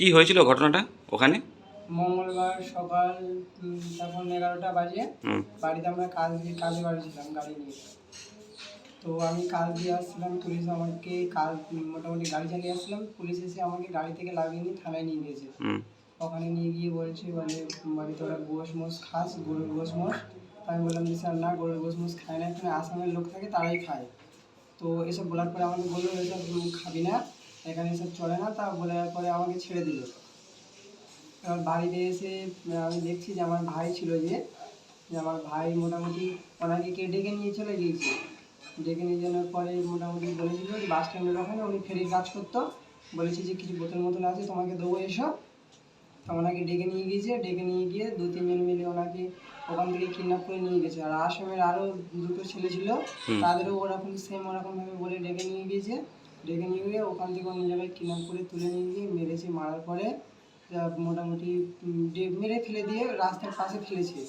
কি হয়েছিল ঘটনাটা ওখানে? মঙ্গলবার সকাল তখন এগারোটা বাজে। বাড়িতে আমরা কাজ দিয়ে কাজে বাড়ি ছিলাম গাড়ি নিয়ে। তো আমি কাজ দিয়ে আসছিলাম পুলিশ আমাকে কাজ মোটামুটি গাড়ি চালিয়ে আসছিলাম। পুলিশ এসে আমাকে গাড়ি থেকে লাগিয়ে নিয়ে থানায় নিয়ে গিয়েছে ওখানে নিয়ে গিয়ে বলছে বলে বাড়িতে ওরা গোস মোষ খাস গরুর গোস তো আমি বললাম যে স্যার না গরুর গোস মোষ খায় না। এখানে আসামের লোক থাকে তারাই খায়। তো এসব বলার পরে আমাকে বলল এসব খাবি না। এখানে এসব চলে না তা বলার পরে আমাকে ছেড়ে দিল। এবার বাড়িতে এসে আমি দেখছি যে আমার ভাই ছিল যে যে আমার ভাই মোটামুটি ওনাকে কে ডেকে নিয়ে চলে গিয়েছে। ডেকে নিয়ে যাওয়ার পরে মোটামুটি বলেছিল যে বাস স্ট্যান্ডের ওখানে উনি ফেরির কাজ করতো। বলেছি যে কিছু বোতল মতন আছে তোমাকে দেবো এসো তো ওনাকে ডেকে নিয়ে গিয়েছে ডেকে নিয়ে গিয়ে দু তিনজন মিলে ওনাকে ওখান থেকে কিডন্যাপ করে নিয়ে গেছে। আর আসামের আরও দুটো ছেলে ছিল তাদেরও ওরকম সেম ওরকমভাবে বলে ডেকে নিয়ে গিয়েছে। ডেকে নিয়ে গিয়ে ওখান থেকে অন্য জায়গায় কিডন্যাপ করে তুলে নিয়ে গিয়ে মেরেছে, মারার পরে মোটামুটি মেরে ফেলে দিয়ে রাস্তার পাশে ফেলেছে।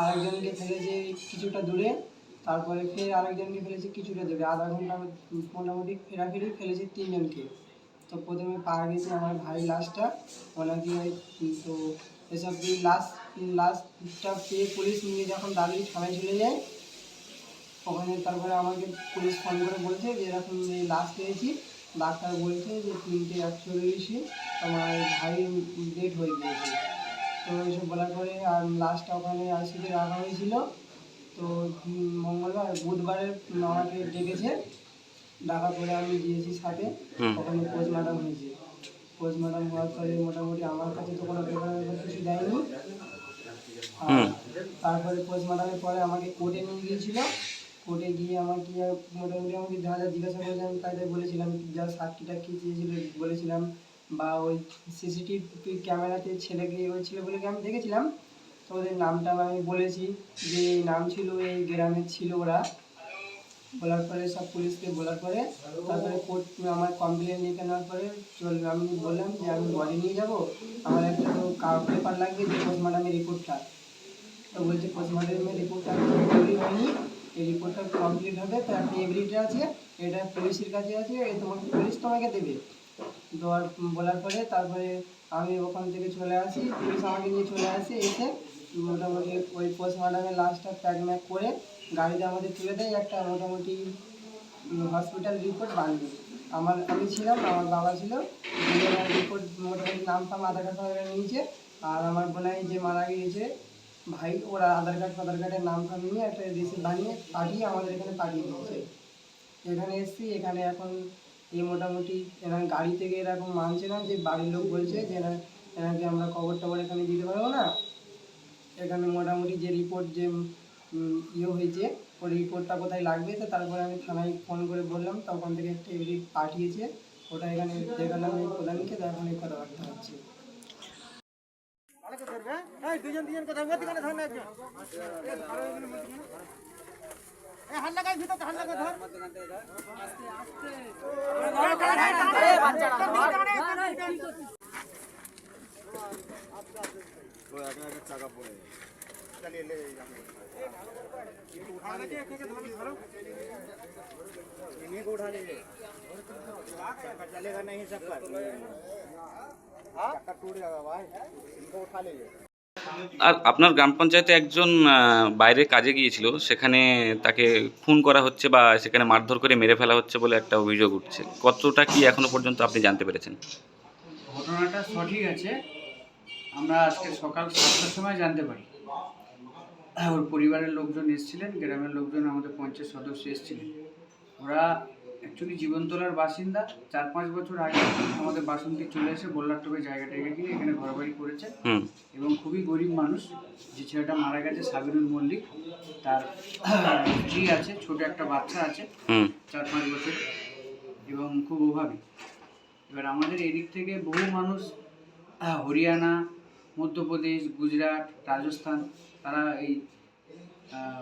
আরেকজনকে ফেলেছে কিছুটা দূরে, তারপরে ফের আরেকজনকে ফেলেছে কিছুটা দূরে। আধা ঘণ্টা মোটামুটি ফেরাফেরি ফেলেছে তিনজনকে। তো প্রথমে পাওয়া গেছে আমার ভাই লাশটা, ওনাকে তো এসব দিয়ে লাশ, লাশটা পেয়ে পুলিশ নিয়ে যখন দাঁড়িয়ে থানায় চলে যায় ওখানে তারপরে আমাকে পুলিশ ফোন করে বলছে যে এরকম এই লাশ পেয়েছি। ডাক্তার বলছে যে তিনটে একশো একচল্লিশে আমার ভাই ডেট হয়ে গিয়েছে। তো এইসব বলার পরে আর লাস্টটা ওখানে আইসিতে রাখা হয়েছিল। তো মঙ্গলবার বুধবারে আমাকে ডেকেছে। ডাকার পরে আমি গিয়েছি সাথে। ওখানে পোস্টমার্টম হয়েছে। পোস্টমার্টম হওয়ার পরে মোটামুটি আমার কাছে তো কোনো পেপার কিছু দেয়নি। তারপরে পোস্টমার্টমের পরে আমাকে কোর্টে নিয়ে গিয়েছিল। কোর্টে গিয়ে আমাকে মোটামুটি আমাকে যা যা জিজ্ঞাসা করেছে আমি তাই তাই বলেছিলাম, যা সাক্ষীটা কী চেয়েছিল বলেছিলাম বা ওই সিসিটিভি ক্যামেরাতে ছেলেকে ওই ছেলেগুলোকে আমি দেখেছিলাম। তো ওদের নামটা আমি বলেছি যে এই নাম ছিল, এই গ্রামের ছিল ওরা। বলার পরে সব পুলিশকে বলার পরে তারপরে কোর্ট আমার কমপ্লেন লিখে নেওয়ার পরে চল আমি বললাম যে আমি বডি নিয়ে যাব, আমার একটা তো পেপার লাগবে যে পোস্টমার্টামের রিপোর্টটা তো বলছে পোস্টমার্টামের রিপোর্টটা তৈরি হয়নি এই রিপোর্টটা কমপ্লিট হবে তো একটা এভিডেন্ট আছে, এটা পুলিশের কাছে আছে তোমাকে, পুলিশ তোমাকে দেবে। দেওয়ার বলার পরে তারপরে আমি ওখান থেকে চলে আসি, পুলিশ আমাকে নিয়ে চলে আসে, এসে মোটামুটি ওই পোস্টমার্টামের লাস্টটা প্যাক ম্যাক করে গাড়িতে আমাদের তুলে দেয়, একটা মোটামুটি হসপিটাল রিপোর্ট বানিয়ে আমার, আমি ছিলাম, আমার বাবা ছিল রিপোর্ট মোটামুটি নাম ফাম আধার কার্ড নিয়েছে, আর আমার বোনাই যে মারা গিয়েছে ভাই, ওরা আধার কার্ড, ফাধার কার্ডের নাম ফাম নিয়ে একটা রিসিপ্ট বানিয়ে পাঠিয়ে আমাদের এখানে পাঠিয়ে দিয়েছে। এখানে এসেছি, এখানে এখন এই মোটামুটি এনার গাড়ি থেকে এরকম মানছে না যে বাড়ির লোক বলছে যে এনার এনাকে আমরা কবর টবর এখানে দিতে পারব না? এখানে মোটামুটি যে রিপোর্ট যে ইয়ে হয়েছে, ওই রিপোর্টটা কোথায় লাগবে তো তারপরে আমি থানায় ফোন করে বললাম, তখন থেকে একটা এডিট পাঠিয়েছে। ওটা এখানে দেখালাম প্রধানকে তো এখন কথাবার্তা হচ্ছে। দুজন দুজন কথা বলতে কেন ধর না হাল্লা গাই ভিতর হাল্লা গাই ধর চাকা পড়ে चलिए ले इन्हीं को उठा लीजिए चलेगा नहीं सब पर আর আপনার গ্রাম পঞ্চায়েতে একজন বাইরে কাজে গিয়েছিল, সেখানে তাকে খুন করা হচ্ছে বা সেখানে মারধর করে মেরে ফেলা হচ্ছে বলে একটা অভিযোগ উঠছে। কতটা কি এখনও পর্যন্ত আপনি জানতে পেরেছেন? ঘটনাটা সঠিক আছে। আমরা আজকে সকাল সাতটার সময় জানতে পারি। ওর পরিবারের লোকজন এসেছিলেন, গ্রামের লোকজন আমাদের পঞ্চায়েত সদস্য এসেছিলেন। ওরা অ্যাকচুয়ালি জীবনতলার বাসিন্দা চার পাঁচ বছর আগে আমাদের বাসন্তী চলে এসে গোল্লারটপে জায়গা টাইগা কিনে এখানে ঘরবাড়ি করেছে। এবং খুবই গরিব মানুষ যে ছেলেটা মারা গেছে সাবিরুল মল্লিক। তার স্ত্রী আছে ছোট একটা বাচ্চা আছে চার পাঁচ বছর। এবং খুব অভাবী। এবার আমাদের এদিক থেকে বহু মানুষ হরিয়ানা মধ্যপ্রদেশ গুজরাট রাজস্থান তারা এই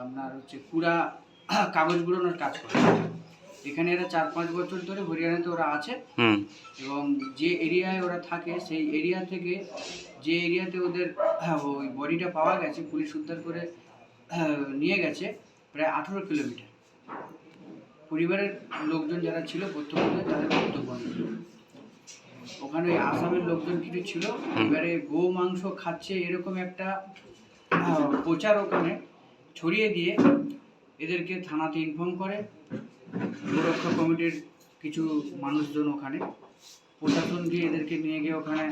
আপনার হচ্ছে কুড়া কাগজ গুলোনোর কাজ করে। এখানে এরা চার পাঁচ বছর ধরে হরিয়ানাতে ওরা আছে। এবং যে এরিয়ায় ওরা থাকে সেই এরিয়া থেকে যে এরিয়াতে ওদের হ্যাঁ, ওই বডিটা পাওয়া গেছে পুলিশ উদ্ধার করে হ্যাঁ, নিয়ে গেছে প্রায় আঠেরো কিলোমিটার। পরিবারের লোকজন যারা ছিল প্রত্যক্ষভাবে তাদের বক্তব্য। ওখানে ওই আসামের লোকজন কিছু ছিল এবারে গো মাংস খাচ্ছে এরকম একটা প্রচার ওখানে ছড়িয়ে দিয়ে এদেরকে থানাতে ইনফর্ম করে। কমিটির কিছু মানুষজন ওখানে। প্রশাসন গিয়ে এদেরকে নিয়ে গিয়ে ওখানে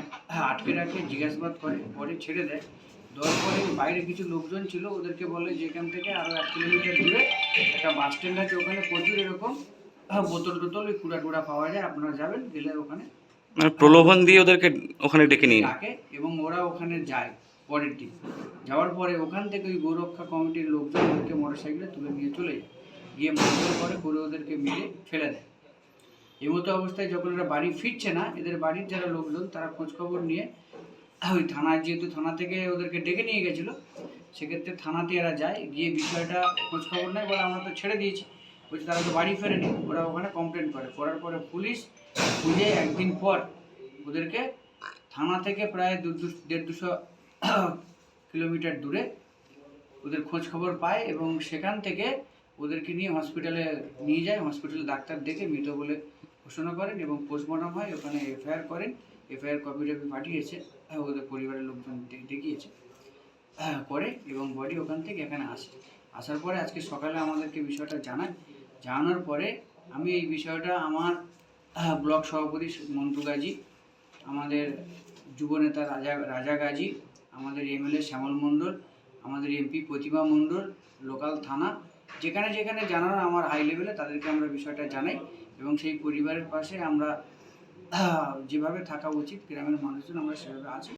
আটকে রাখে জিজ্ঞাসাবাদ করে পরে ছেড়ে দেয়। দেওয়ার পরে বাইরে কিছু লোকজন ছিল ওদেরকে বলে যে এখান থেকে আরও এক কিলোমিটার দূরে একটা বাস স্ট্যান্ড আছে ওখানে প্রচুর এরকম আহ, বোতল টোতল ওই কুড়া টুড়া পাওয়া যায় আপনারা যাবেন গেলে ওখানে মানে প্রলোভন দিয়ে ওদেরকে ওখানে ডেকে নিয়ে ডাকে এবং ওরা ওখানে যায় পরের দিন। যাওয়ার পরে ওখান থেকে ওই গোরক্ষা কমিটির লোকজন ওদেরকে মোটর সাইকেলে তুলে নিয়ে চলে যায়। গিয়ে মারধর করে করে ওদেরকে মেরে ফেলে দেয়। এই মতো অবস্থায় যখন এরা বাড়ি ফিরছে না, এদের বাড়ির যারা লোকজন, তারা খোঁজখবর নিয়ে ওই থানায়, যেহেতু থানা থেকে ওদেরকে ডেকে নিয়ে গেছিল, সেক্ষেত্রে থানাতে এরা যায়, গিয়ে বিষয়টা খোঁজখবর নেয়, বলে আমরা তো ছেড়ে দিয়েছি। বলছে, তারা তো বাড়ি ফেরেনি, ওরা ওখানে কমপ্লেন করে। করার পরে পুলিশ বুঝে একদিন পর ওদেরকে থানা থেকে প্রায় দু দেড় দুশো কিলোমিটার দূরে ওদের খোঁজ খবর পায় এবং সেখান থেকে ওদেরকে নিয়ে হসপিটালে নিয়ে যায়। হসপিটালে ডাক্তার দেখে মৃত বলে ঘোষণা করেন এবং পোস্টমর্টম হয়। ওখানে এফআইআর করেন। এফআইআর কপি টপি পাঠিয়েছে ওদের পরিবারের লোকজন দেখিয়েছে। করে এবং বডি ওখান থেকে এখানে আসে। আসার পরে আজকে সকালে আমাদেরকে বিষয়টা জানায়। জানানোর পরে আমি এই বিষয়টা আমার ব্লক সভাপতি মন্টু গাজী, আমাদের যুবনেতা রাজা রাজা গাজী, আমাদের এমএলএ শ্যামল মণ্ডল, আমাদের এমপি প্রতিমা মণ্ডল, লোকাল থানা যেখানে যেখানে জানানো আমার হাই লেভেলে তাদেরকে আমরা বিষয়টা জানাই এবং সেই পরিবারের পাশে আমরা যেভাবে থাকা উচিত, গ্রামের মানুষজন আমরা সেভাবে আছি।